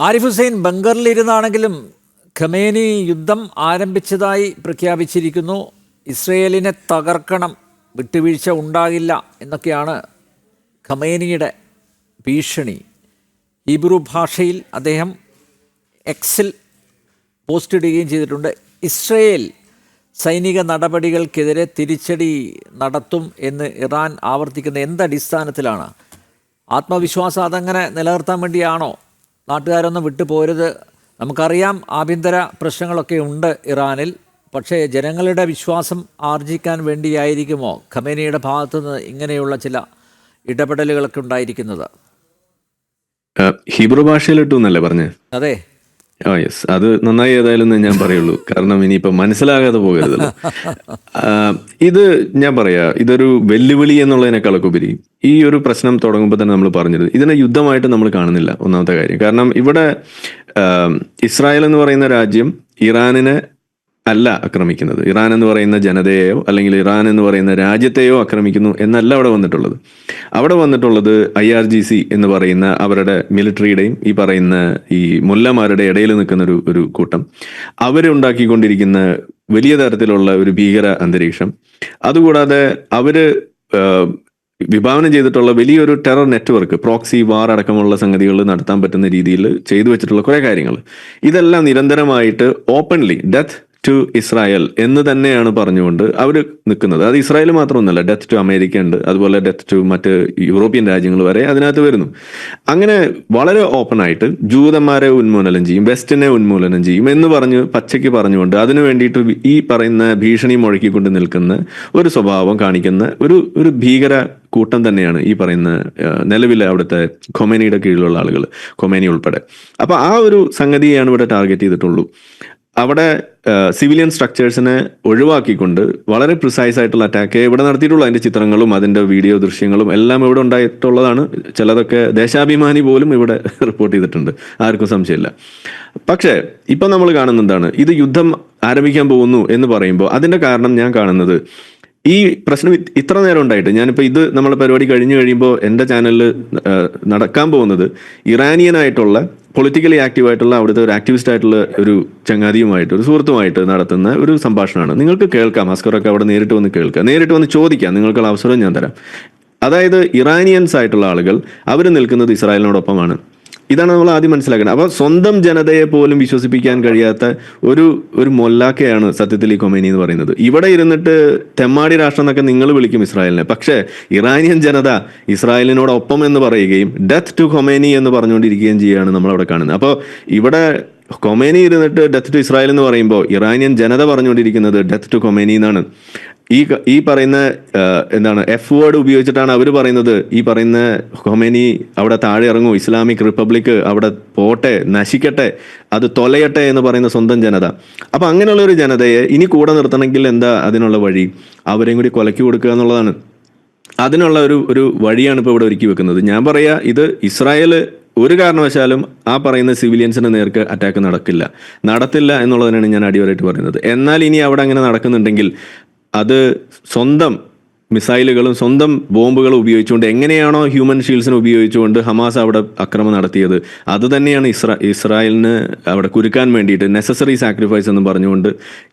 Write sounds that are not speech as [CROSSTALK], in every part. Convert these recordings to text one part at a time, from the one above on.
Arif Hussain ബംഗറിലിരുന്നാണെങ്കിലും Khamenei യുദ്ധം ആരംഭിച്ചതായി പ്രഖ്യാപിച്ചിരിക്കുന്നു. ഇസ്രയേലിനെ തകർക്കണം വിട്ടുവീഴ്ച ഉണ്ടാകില്ല എന്നൊക്കെയാണ് ഖമേനിയുടെ ഭീഷണി. ഹീബ്രു ഭാഷയിൽ അദ്ദേഹം എക്സിൽ പോസ്റ്റ് ഇടുകയും ചെയ്തിട്ടുണ്ട്. ഇസ്രയേൽ സൈനിക നടപടികൾക്കെതിരെ തിരിച്ചടി നടത്തും എന്ന് ഇറാൻ ആവർത്തിക്കുന്ന എന്തടിസ്ഥാനത്തിലാണ്? ആത്മവിശ്വാസം അതങ്ങനെ നിലനിർത്താൻ വേണ്ടിയാണോ നാട്ടുകാരൊന്നും വിട്ടു പോരുത്. നമുക്കറിയാം ആഭ്യന്തര പ്രശ്നങ്ങളൊക്കെ ഉണ്ട് ഇറാനിൽ. പക്ഷേ ജനങ്ങളുടെ വിശ്വാസം ആർജിക്കാൻ വേണ്ടിയായിരിക്കുമോ ഖമേനിയുടെ ഭാഗത്തുനിന്ന് ഇങ്ങനെയുള്ള ചില ഇടപെടലുകളൊക്കെ ഉണ്ടായിരിക്കുന്നത്? ഹീബ്രു ഭാഷയിലിട്ടു എന്നല്ലേ പറഞ്ഞേ? അതെ. ആ യെസ് അത് നന്നായി ഏതായാലും ഞാൻ പറയുള്ളൂ. കാരണം ഇനിയിപ്പോ മനസ്സിലാകാതെ പോകരുതല്ലോ ഇത് ഞാൻ പറയാ ഇതൊരു വെല്ലുവിളി എന്നുള്ളതിനേക്കാളൊക്കെ ഉപരി ഈ ഒരു പ്രശ്നം തുടങ്ങുമ്പോൾ തന്നെ നമ്മൾ പറഞ്ഞിരുന്നു. ഇതിനെ യുദ്ധമായിട്ട് നമ്മൾ കാണുന്നില്ല ഒന്നാമത്തെ കാര്യം. കാരണം ഇവിടെ ഇസ്രായേൽ എന്ന് പറയുന്ന രാജ്യം ഇറാനിനെ അല്ല ആക്രമിക്കുന്നത്. ഇറാൻ എന്ന് പറയുന്ന ജനതയെയോ അല്ലെങ്കിൽ ഇറാൻ എന്ന് പറയുന്ന രാജ്യത്തെയോ ആക്രമിക്കുന്നു എന്നല്ല അവിടെ വന്നിട്ടുള്ളത്. അവിടെ വന്നിട്ടുള്ളത് ഐ ആർ ജി സി എന്ന് പറയുന്ന അവരുടെ മിലിറ്ററിയുടെയും ഈ പറയുന്ന ഈ മുല്ലമാരുടെ ഇടയിൽ നിൽക്കുന്ന ഒരു ഒരു കൂട്ടം. അവരുണ്ടാക്കിക്കൊണ്ടിരിക്കുന്ന വലിയ തരത്തിലുള്ള ഒരു ഭീകര അന്തരീക്ഷം. അതുകൂടാതെ അവർ വിഭാവനം ചെയ്തിട്ടുള്ള വലിയൊരു ടെറർ നെറ്റ്വർക്ക് പ്രോക്സി വാർ അടക്കമുള്ള സംഗതികൾ നടത്താൻ പറ്റുന്ന രീതിയിൽ ചെയ്തു വെച്ചിട്ടുള്ള കുറെ കാര്യങ്ങൾ. ഇതെല്ലാം നിരന്തരമായിട്ട് ഓപ്പൺലി ഡെത്ത് ടു ഇസ്രായേൽ എന്ന് തന്നെയാണ് പറഞ്ഞുകൊണ്ട് അവർ നിൽക്കുന്നത്. അത് ഇസ്രായേൽ മാത്രമൊന്നുമല്ല ഡെത്ത് ടു അമേരിക്ക ഉണ്ട് അതുപോലെ ഡെത്ത് ടു മറ്റ് യൂറോപ്യൻ രാജ്യങ്ങൾ വരെ അതിനകത്ത് വരുന്നു. അങ്ങനെ വളരെ ഓപ്പൺ ആയിട്ട് ജൂതന്മാരെ ഉന്മൂലനം ചെയ്യും വെസ്റ്റിനെ ഉന്മൂലനം ചെയ്യും എന്ന് പറഞ്ഞ് പച്ചയ്ക്ക് പറഞ്ഞുകൊണ്ട് അതിനു വേണ്ടിയിട്ട് ഈ പറയുന്ന ഭീഷണി മുഴക്കിക്കൊണ്ട് നിൽക്കുന്ന ഒരു സ്വഭാവം കാണിക്കുന്ന ഒരു ഒരു ഭീകര കൂട്ടം തന്നെയാണ് ഈ പറയുന്ന നിലവിലെ അവിടുത്തെ കൊമേനിയുടെ കീഴിലുള്ള ആളുകൾ കൊമേനി ഉൾപ്പെടെ. അപ്പൊ ആ ഒരു സംഗതിയാണ് ഇവിടെ ടാർഗറ്റ് ചെയ്തിട്ടുള്ളൂ. അവിടെ സിവിലിയൻ സ്ട്രക്ചേഴ്സിനെ ഒഴിവാക്കിക്കൊണ്ട് വളരെ പ്രിസൈസ് ആയിട്ടുള്ള അറ്റാക്ക് ഇവിടെ നടത്തിയിട്ടുള്ള. അതിന്റെ ചിത്രങ്ങളും അതിന്റെ വീഡിയോ ദൃശ്യങ്ങളും എല്ലാം ഇവിടെ ഉണ്ടായിട്ടുള്ളതാണ്. ചിലതൊക്കെ ദേശാഭിമാനി പോലും ഇവിടെ [LAUGHS] റിപ്പോർട്ട് ചെയ്തിട്ടുണ്ട്. ആർക്കും സംശയമില്ല. പക്ഷേ ഇപ്പം നമ്മൾ കാണുന്ന എന്താണ്? ഇത് യുദ്ധം ആരംഭിക്കാൻ പോകുന്നു എന്ന് പറയുമ്പോൾ അതിന്റെ കാരണം ഞാൻ കാണുന്നത് ഈ പ്രശ്നം ഇത്ര നേരം ഉണ്ടായിട്ട് ഞാനിപ്പോൾ ഇത് നമ്മളെ പരിപാടി കഴിഞ്ഞു കഴിയുമ്പോൾ എന്റെ ചാനലിൽ നടക്കാൻ പോകുന്നത് ഇറാനിയനായിട്ടുള്ള പൊളിറ്റിക്കലി ആക്റ്റീവായിട്ടുള്ള അവിടുത്തെ ഒരു ആക്ടിവിസ്റ്റ് ആയിട്ടുള്ള ഒരു ചങ്ങാതിയുമായിട്ട് ഒരു സുഹൃത്തുമായിട്ട് നടത്തുന്ന ഒരു സംഭാഷണമാണ്. നിങ്ങൾക്ക് കേൾക്കാം അസ്കറൊക്കെ അവിടെ നേരിട്ട് വന്ന് കേൾക്കാം. നേരിട്ട് വന്ന് ചോദിക്കാം നിങ്ങൾക്കുള്ള അവസരം ഞാൻ തരാം. അതായത് ഇറാനിയൻസ് ആയിട്ടുള്ള ആളുകൾ അവർ നിൽക്കുന്നത് ഇസ്രായേലിനോടൊപ്പമാണ്. ഇതാണ് നമ്മൾ ആദ്യം മനസ്സിലാക്കുന്നത് അപ്പോൾ സ്വന്തം ജനതയെ പോലും വിശ്വസിപ്പിക്കാൻ കഴിയാത്ത ഒരു ഒരു മൊല്ലാക്കയാണ് സത്യത്തിൽ ഈ കൊമേനി എന്ന് പറയുന്നത്. ഇവിടെ ഇരുന്നിട്ട് തെമ്മാടി രാഷ്ട്രം എന്നൊക്കെ നിങ്ങൾ വിളിക്കും ഇസ്രായേലിനെ. പക്ഷേ ഇറാനിയൻ ജനത ഇസ്രായേലിനോടൊപ്പം എന്ന് പറയുകയും ഡെത്ത് ടു കൊമേനി എന്ന് പറഞ്ഞുകൊണ്ടിരിക്കുകയും ചെയ്യുകയാണ് നമ്മൾ അവിടെ കാണുന്നത്. അപ്പോൾ ഇവിടെ കൊമേനി ഇരുന്നിട്ട് ഡെത്ത് ടു ഇസ്രായേൽ എന്ന് പറയുമ്പോൾ ഇറാനിയൻ ജനത പറഞ്ഞുകൊണ്ടിരിക്കുന്നത് ഡെത്ത് ടു കൊമേനി എന്നാണ്. ഈ ഈ പറയുന്ന എന്താണ് എഫ് വേർഡ് ഉപയോഗിച്ചിട്ടാണ് അവർ പറയുന്നത്. ഈ പറയുന്ന ഹൊമേനി അവിടെ താഴെ ഇറങ്ങൂ. ഇസ്ലാമിക് റിപ്പബ്ലിക് അവിടെ പോട്ടെ നശിക്കട്ടെ അത് തൊലയട്ടെ എന്ന് പറയുന്ന സ്വന്തം ജനത. അപ്പൊ അങ്ങനെയുള്ള ഒരു ജനതയെ ഇനി കൂടെ നിർത്തണമെങ്കിൽ എന്താ അതിനുള്ള വഴി? അവരെയും കൂടി കൊലക്കി കൊടുക്കുക എന്നുള്ളതാണ്. അതിനുള്ള ഒരു ഒരു വഴിയാണ് ഇപ്പോൾ ഇവിടെ ഒരുക്കി വെക്കുന്നത്. ഞാൻ പറയാ ഇത് ഇസ്രായേൽ ഒരു കാരണവശാലും ആ പറയുന്ന സിവിലിയൻസിന് നേർക്ക് അറ്റാക്ക് നടക്കില്ല. നടത്തില്ല എന്നുള്ളതിനാണ് ഞാൻ അടിവരായിട്ട് പറയുന്നത്. എന്നാൽ ഇനി അവിടെ അങ്ങനെ നടക്കുന്നുണ്ടെങ്കിൽ അത് സ്വന്തം മിസൈലുകളും സ്വന്തം ബോംബുകളും ഉപയോഗിച്ചുകൊണ്ട് എങ്ങനെയാണോ ഹ്യൂമൻ ഷീൽഡ്സിനെ ഉപയോഗിച്ചുകൊണ്ട് ഹമാസ് അവിടെ അക്രമം നടത്തിയത്? അത് തന്നെയാണ് ഇസ്രാ ഇസ്രായേലിന് അവിടെ കുരുക്കാൻ വേണ്ടിയിട്ട് നെസസറി സാക്രിഫൈസ് എന്ന് പറഞ്ഞുകൊണ്ട്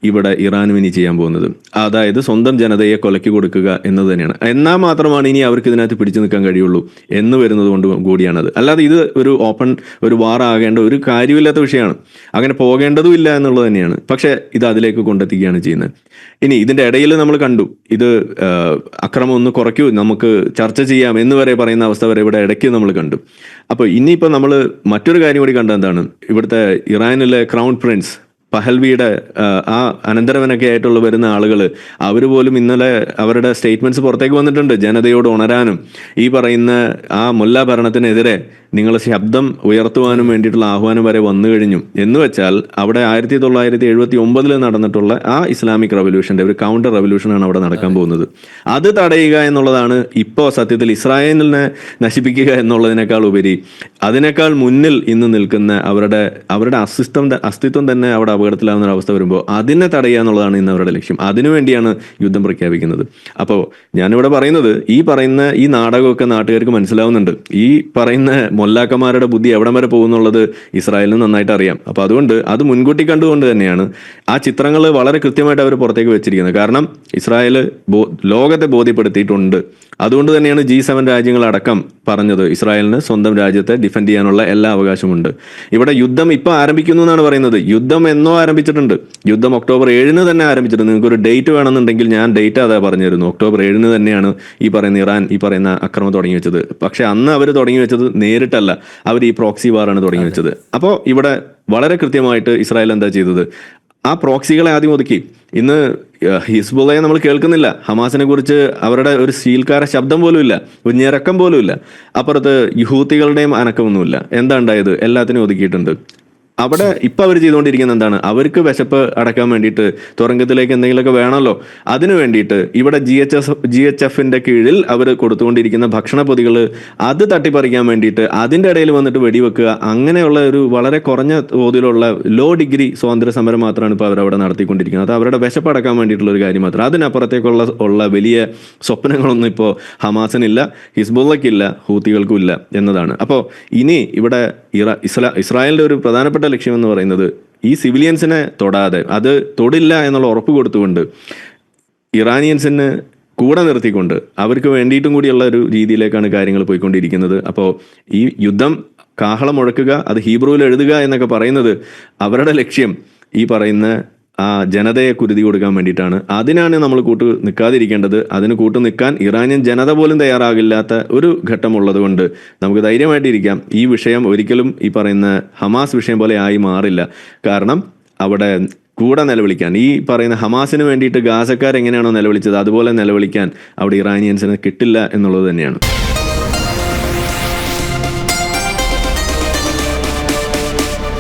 ഇവിടെ ഇറാനും ഇനി ചെയ്യാൻ പോകുന്നത്. അതായത് സ്വന്തം ജനതയെ കൊലക്കി കൊടുക്കുക എന്നത് തന്നെയാണ്. എന്നാൽ മാത്രമാണ് ഇനി അവർക്ക് ഇതിനകത്ത് പിടിച്ചു നിൽക്കാൻ കഴിയുള്ളൂ എന്ന് വരുന്നത് കൊണ്ട് കൂടിയാണത്. അല്ലാതെ ഇത് ഒരു ഓപ്പൺ ഒരു വാർ ആകേണ്ട ഒരു കാര്യമില്ലാത്ത വിഷയമാണ്. അങ്ങനെ പോകേണ്ടതും ഇല്ല എന്നുള്ളത് തന്നെയാണ്. പക്ഷേ ഇത് അതിലേക്ക് കൊണ്ടെത്തിക്കുകയാണ് ചെയ്യുന്നത്. ഇനി ഇതിന്റെ ഇടയിൽ നമ്മൾ കണ്ടു. ഇത് അക്രമം ഒന്ന് കുറയ്ക്കൂ നമുക്ക് ചർച്ച ചെയ്യാം എന്ന് വരെ പറയുന്ന അവസ്ഥ വരെ ഇവിടെ ഇടയ്ക്ക് നമ്മൾ കണ്ടു. അപ്പോൾ ഇനിയിപ്പോൾ നമ്മൾ മറ്റൊരു കാര്യം കൂടി കണ്ട എന്താണ്? ഇവിടുത്തെ ഇറാനിലെ ക്രൗൺ പ്രിൻസ് പഹൽവിയുടെ ആ, അനന്തരവനൊക്കെ ആയിട്ടുള്ള വരുന്ന ആളുകൾ അവർ പോലും ഇന്നലെ അവരുടെ സ്റ്റേറ്റ്മെന്റ്സ് പുറത്തേക്ക് വന്നിട്ടുണ്ട് ജനതയോട് ഉണരാനും. ഈ പറയുന്ന ആ മുല്ല ഭരണത്തിനെതിരെ നിങ്ങൾ ശബ്ദം ഉയർത്തുവാനും വേണ്ടിയിട്ടുള്ള ആഹ്വാനം വരെ വന്നു കഴിഞ്ഞു. എന്ന് വെച്ചാൽ അവിടെ ആയിരത്തി തൊള്ളായിരത്തി എഴുപത്തി ഒമ്പതിൽ നടന്നിട്ടുള്ള ആ ഇസ്ലാമിക് റവല്യൂഷന്റെ ഒരു കൗണ്ടർ റവല്യൂഷനാണ് അവിടെ നടക്കാൻ പോകുന്നത്. അത് തടയുക എന്നുള്ളതാണ് ഇപ്പോൾ സത്യത്തിൽ ഇസ്രായേലിനെ നശിപ്പിക്കുക എന്നുള്ളതിനേക്കാൾ ഉപരി അതിനേക്കാൾ മുന്നിൽ ഇന്ന് നിൽക്കുന്ന അവരുടെ അവരുടെ അസ്തിത്വം അസ്തിത്വം തന്നെ അവിടെ അപകടത്തിലാവുന്ന ഒരു അവസ്ഥ വരുമ്പോൾ അതിനെ തടയുക എന്നുള്ളതാണ് ഇന്ന് അവരുടെ ലക്ഷ്യം. അതിനുവേണ്ടിയാണ് യുദ്ധം പ്രഖ്യാപിക്കുന്നത്. അപ്പോൾ ഞാനിവിടെ പറയുന്നത് ഈ പറയുന്ന ഈ നാടകമൊക്കെ നാട്ടുകാർക്ക് മനസ്സിലാവുന്നുണ്ട്. ഈ പറയുന്ന മൊല്ലാക്കന്മാരുടെ ബുദ്ധി എവിടം വരെ പോകുന്നുള്ളത് ഇസ്രായേലിന് നന്നായിട്ട് അറിയാം. അപ്പോൾ അതുകൊണ്ട് അത് മുൻകൂട്ടി കണ്ടുകൊണ്ട് തന്നെയാണ് ആ ചിത്രങ്ങൾ വളരെ കൃത്യമായിട്ട് അവർ പുറത്തേക്ക് വെച്ചിരിക്കുന്നത്. കാരണം ഇസ്രായേൽ ലോകത്തെ ബോധ്യപ്പെടുത്തിയിട്ടുണ്ട്. അതുകൊണ്ട് തന്നെയാണ് ജി സെവൻ രാജ്യങ്ങളടക്കം പറഞ്ഞത് ഇസ്രായേലിന് സ്വന്തം രാജ്യത്തെ ഡിഫെൻഡ് ചെയ്യാനുള്ള എല്ലാ അവകാശമുണ്ട്. ഇവിടെ യുദ്ധം ഇപ്പം ആരംഭിക്കുന്നു എന്നാണ് പറയുന്നത്. യുദ്ധം എന്നോ ആരംഭിച്ചിട്ടുണ്ട്. യുദ്ധം ഒക്ടോബർ ഏഴിന് തന്നെ ആരംഭിച്ചിട്ടുണ്ട്. നിങ്ങൾക്ക് ഒരു ഡേറ്റ് വേണമെന്നുണ്ടെങ്കിൽ ഞാൻ ഡേറ്റ് അതാ പറഞ്ഞിരുന്നു. ഒക്ടോബർ ഏഴിന് തന്നെയാണ് ഈ പറയുന്ന ഇറാൻ ഈ പറയുന്ന അക്രമം തുടങ്ങി വെച്ചത്. പക്ഷെ അന്ന് അവർ തുടങ്ങി വെച്ചത് നേരിട്ടല്ല. അവർ ഈ പ്രോക്സി വാറാണ് തുടങ്ങി വെച്ചത്. അപ്പോൾ ഇവിടെ വളരെ കൃത്യമായിട്ട് ഇസ്രായേൽ എന്താ ചെയ്തത്? ആ പ്രോക്സികളെ ആദ്യം ഒതുക്കി. ഇന്ന് ഹിസ്ബുള്ളയെ നമ്മൾ കേൾക്കുന്നില്ല. ഹമാസിനെ കുറിച്ച് അവരുടെ ഒരു സീൽക്കാര ശബ്ദം പോലും ഇല്ല ഒരു ഞെരക്കം പോലും ഇല്ല അപ്പുറത്ത് യഹൂത്തികളുടെയും അനക്കമൊന്നുമില്ല. എന്താ ഉണ്ടായത്? എല്ലാത്തിനും ഒതുക്കിയിട്ടുണ്ട്. അവിടെ ഇപ്പൊ അവർ ചെയ്തുകൊണ്ടിരിക്കുന്നത് എന്താണ്? അവർക്ക് വിശപ്പ് അടക്കാൻ വേണ്ടിയിട്ട് തുറങ്കത്തിലേക്ക് എന്തെങ്കിലുമൊക്കെ വേണമല്ലോ. അതിനു വേണ്ടിയിട്ട് ഇവിടെ G H S G H എഫിന്റെ കീഴിൽ അവർ കൊടുത്തുകൊണ്ടിരിക്കുന്ന ഭക്ഷണ പൊതികൾ അത് തട്ടിപ്പറിക്കാൻ വേണ്ടിയിട്ട് അതിന്റെ ഇടയിൽ വന്നിട്ട് വെടിവെക്കുക അങ്ങനെയുള്ള ഒരു വളരെ കുറഞ്ഞ തോതിലുള്ള ലോ ഡിഗ്രി സ്വാതന്ത്ര്യ സമരം മാത്രമാണ് ഇപ്പോൾ അവരവിടെ നടത്തിക്കൊണ്ടിരിക്കുന്നത്. അത് അവരുടെ വിശപ്പ് അടക്കാൻ വേണ്ടിയിട്ടുള്ള ഒരു കാര്യം മാത്രം. അതിനപ്പുറത്തേക്കുള്ള ഉള്ള വലിയ സ്വപ്നങ്ങളൊന്നും ഇപ്പോൾ ഹമാസിനില്ല ഹിസ്ബുള്ളക്കില്ല ഹൂത്തികൾക്കും ഇല്ല എന്നതാണ്. അപ്പോൾ ഇനി ഇവിടെ ഇറ ഇസ്ലാ ഇസ്രായേലിന്റെ ഒരു പ്രധാനപ്പെട്ട ലക്ഷ്യമെന്ന് പറയുന്നത് ഈ സിവിലിയൻസിനെ തൊടാതെ അത് തൊടില്ല എന്നുള്ള ഉറപ്പ് കൊടുത്തുകൊണ്ട് ഇറാനിയൻസിന് കൂടെ നിർത്തിക്കൊണ്ട് അവർക്ക് വേണ്ടിയിട്ടും കൂടിയുള്ള ഒരു രീതിയിലേക്കാണ് കാര്യങ്ങൾ പോയിക്കൊണ്ടിരിക്കുന്നത്. അപ്പോൾ ഈ യുദ്ധം കാഹളം മുഴക്കുക അത് ഹീബ്രുവിൽ എഴുതുക എന്നൊക്കെ പറയുന്നത് അവരുടെ ലക്ഷ്യം ഈ പറയുന്ന ആ ജനതയെ കുരുതി കൊടുക്കാൻ വേണ്ടിയിട്ടാണ്. അതിനാണ് നമ്മൾ കൂട്ട് നിൽക്കാതിരിക്കേണ്ടത്. അതിന് കൂട്ട് നിൽക്കാൻ ഇറാനിയൻ ജനത പോലും തയ്യാറാകില്ലാത്ത ഒരു ഘട്ടമുള്ളത് കൊണ്ട് നമുക്ക് ധൈര്യമായിട്ടിരിക്കാം ഈ വിഷയം ഒരിക്കലും ഈ പറയുന്ന ഹമാസ് വിഷയം പോലെ ആയി മാറില്ല. കാരണം അവിടെ കൂടെ നിലവിളിക്കാൻ ഈ പറയുന്ന ഹമാസിന് വേണ്ടിയിട്ട് ഗാസക്കാർ എങ്ങനെയാണോ നിലവിളിച്ചത് അതുപോലെ നിലവിളിക്കാൻ അവിടെ ഇറാനിയൻസിന് കിട്ടില്ല എന്നുള്ളത് തന്നെയാണ്.